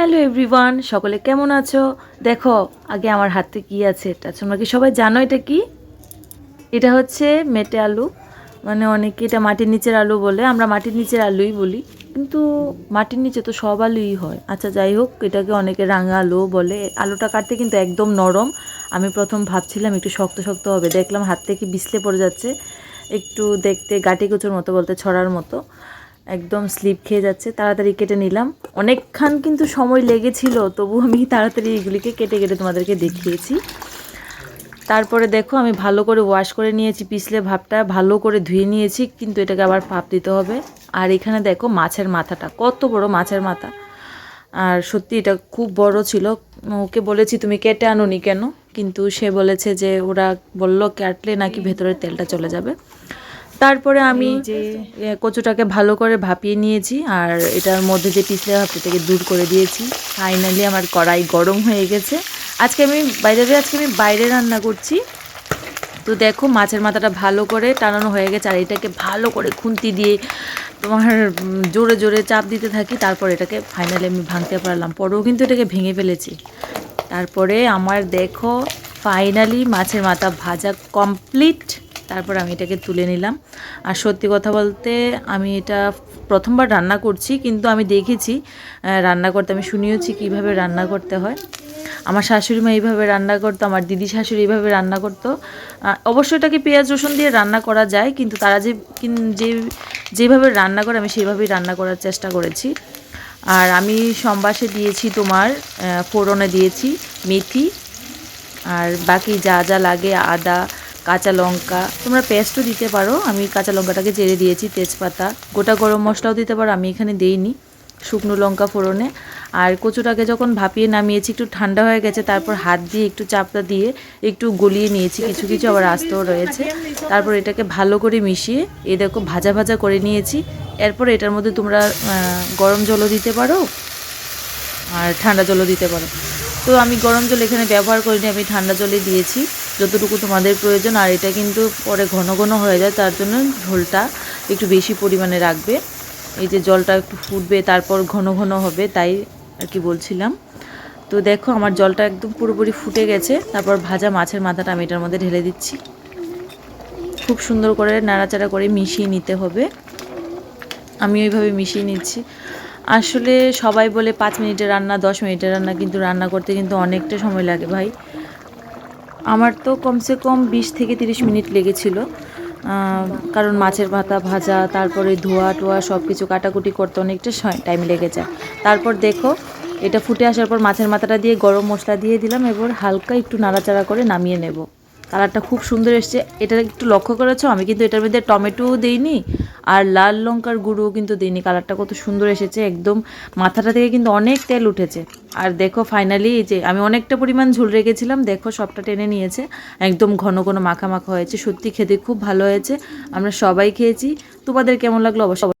Hello everyone সকলে কেমন আছো? দেখো, আগে আমার হাতে কি আছে এটা? তোমরা কি সবাই জানো এটা কি? এটা হচ্ছে মেটে আলু। মানে অনেকে এটা মাটির নিচের আলু বলে। আমরা মাটির নিচের আলুই বলি। কিন্তু মাটির নিচে তো সব আলুই হয়। আচ্ছা যাই হোক, এটাকে অনেকে রাঙা আলু বলে। আলুটা কাটতে কিন্তু একদম নরম। আমি প্রথম ভাবছিলাম একটু শক্ত শক্ত হবে। দেখলাম হাত থেকে বিছলে পড়ে যাচ্ছে। একটু দেখতে গাটি কুচুর মতো বলতে ছড়ার মতো। একদম স্লিপ খেয়ে যাচ্ছে, তাড়াতাড়ি কেটে নিলাম। অনেকক্ষণ কিন্তু সময় লেগেছিল, তবু আমি তাড়াতাড়ি এগুলিকে কেটে কেটে তোমাদেরকে দেখিয়েছি। তারপরে দেখো, আমি ভালো করে ওয়াশ করে নিয়েছি পিছলে ভাবটা ভালো করে ধুয়ে নিয়েছি, কিন্তু এটাকে আবার ভাপ দিতে হবে। আর এখানে দেখো মাছের মাথাটা, কত বড় মাছের মাথা। আর সত্যি এটা খুব বড় ছিল। ওকে বলেছি, তুমি কেটে আনোনি কেন? কিন্তু সে বলেছে যে, ওরা বলল কাটলে নাকি ভেতরের তেলটা চলে যাবে। তারপরে আমি যে কচুটাকে ভালো করে ভাপিয়ে নিয়েছি আর এটার মধ্যে যে পিছলে ভাবটাকে দূর করে দিয়েছি। ফাইনালি আমার কড়াই গরম হয়ে গেছে। আজকে আমি বাইরে আজকে আমি বাইরে রান্না করছি। তো দেখো মাছের মাথাটা ভালো করে টানানো হয়ে গেছে আর এটাকে ভালো করে খুন্তি দিয়ে তোমার জোরে জোরে চাপ দিতে থাকি তারপর এটাকে ফাইনালি আমি ভাঙতে পারলাম। পরেও কিন্তু এটাকে ভেঙে ফেলেছি। তারপরে আমার দেখো ফাইনালি মাছের মাথা ভাজা কমপ্লিট তারপর আমি এটাকে তুলে নিলাম। আর সত্যি কথা বলতে আমি এটা প্রথমবার রান্না করছি, কিন্তু আমি দেখেছি রান্না করতে আমি শুনিয়েছি কীভাবে রান্না করতে হয়। আমার শাশুড়ি মা এইভাবে রান্না করতো, আমার দিদি শাশুড়ি এইভাবে রান্না করতো। অবশ্যই এটাকে পেঁয়াজ, রসুন দিয়ে রান্না করা যায়, কিন্তু তারা যে যে, যেভাবে রান্না করে আমি সেইভাবেই রান্না করার চেষ্টা করেছি। আর আমি সম্বাসে দিয়েছি তোমার ফোড়নে দিয়েছি মেথি, আর বাকি যা যা লাগে আদা কাঁচা লঙ্কা। তোমরা পেস্টও দিতে পারো। আমি কাঁচা লঙ্কাটাকে চেড়ে দিয়েছি, তেজপাতা। গোটা গরম মশলাও দিতে পারো, আমি এখানে দেইনি। শুকনো লঙ্কা ফোড়নে। আর কচুটাকে যখন ভাপিয়ে নামিয়েছি, একটু ঠান্ডা হয়ে গেছে, তারপর হাত দিয়ে একটু চাপটা দিয়ে একটু গলিয়ে নিয়েছি। কিছু কিছু আবার আস্তেও রয়েছে। তারপর এটাকে ভালো করে মিশিয়ে, এ দেখো ভাজা ভাজা করে নিয়েছি। এরপর এটার মধ্যে তোমরা গরম জলও দিতে পারো আর ঠান্ডা জলও দিতে পারো। তো আমি গরম জল এখানে ব্যবহার করিনি, আমি ঠান্ডা জলে দিয়েছি। যতটুকু তোমাদের প্রয়োজন, আর এটা কিন্তু পরে ঘন ঘন হয়ে যায়, তার জন্য ঝোলটা একটু বেশি পরিমাণে রাখবে। এই যে জলটা একটু ফুটবে, তারপর ঘন ঘন হবে, তাই আর কি বলছিলাম। তো দেখো, আমার জলটা একদম পুরোপুরি ফুটে গেছে, তারপর ভাজা মাছের মাথাটা আমি এটার মধ্যে ঢেলে দিচ্ছি। খুব সুন্দর করে নাড়াচাড়া করে মিশিয়ে নিতে হবে। আমি ওইভাবে মিশিয়ে নিচ্ছি। আসলে সবাই বলে পাঁচ মিনিটের রান্না, দশ মিনিটের রান্না, কিন্তু রান্না করতে কিন্তু অনেকটা সময় লাগে ভাই। আমার তো কমসে কম বিশ থেকে তিরিশ মিনিট লেগেছিল। কারণ মাছের ভাতা ভাজা, তারপরে ধোয়া টোয়া সব কিছু কাটাকুটি করতে অনেকটা টাইম লেগে যায়। তারপর দেখো, এটা ফুটে আসার পর মাছের মাথাটা দিয়ে গরম মশলা দিয়ে দিলাম, এবার হালকা একটু নাড়াচাড়া করে নামিয়ে নেব। কালারটা খুব সুন্দর এসছে। এটা একটু লক্ষ্য করেছ? আমি কিন্তু এটার মধ্যে টমেটোও দিইনি, আর লাল লঙ্কার গুঁড়োও কিন্তু দিইনি। কালারটা কত সুন্দর এসেছে, একদম মাথাটা থেকে কিন্তু অনেক তেল উঠেছে। আর দেখো ফাইনালি যে আমি অনেকটা পরিমাণ ঝুল রেখেছিলাম, দেখো সবটা টেনে নিয়েছে। একদম ঘন ঘন মাখা মাখা হয়েছে, সত্যি খেতে খুব ভালো হয়েছে। আমরা সবাই খেয়েছি। তোমাদের কেমন লাগল? অবশ্য